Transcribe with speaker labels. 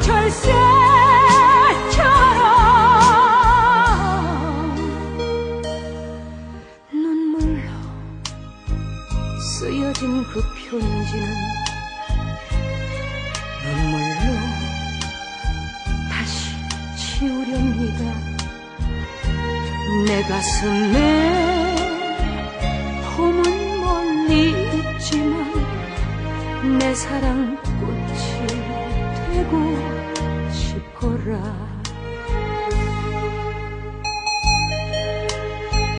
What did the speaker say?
Speaker 1: 철새 처럼 눈물로 쓰여진 그 편지 눈물로 다시 치우렵니다. 내 가슴에 봄은 멀리 있지만 내 사랑 싶어라.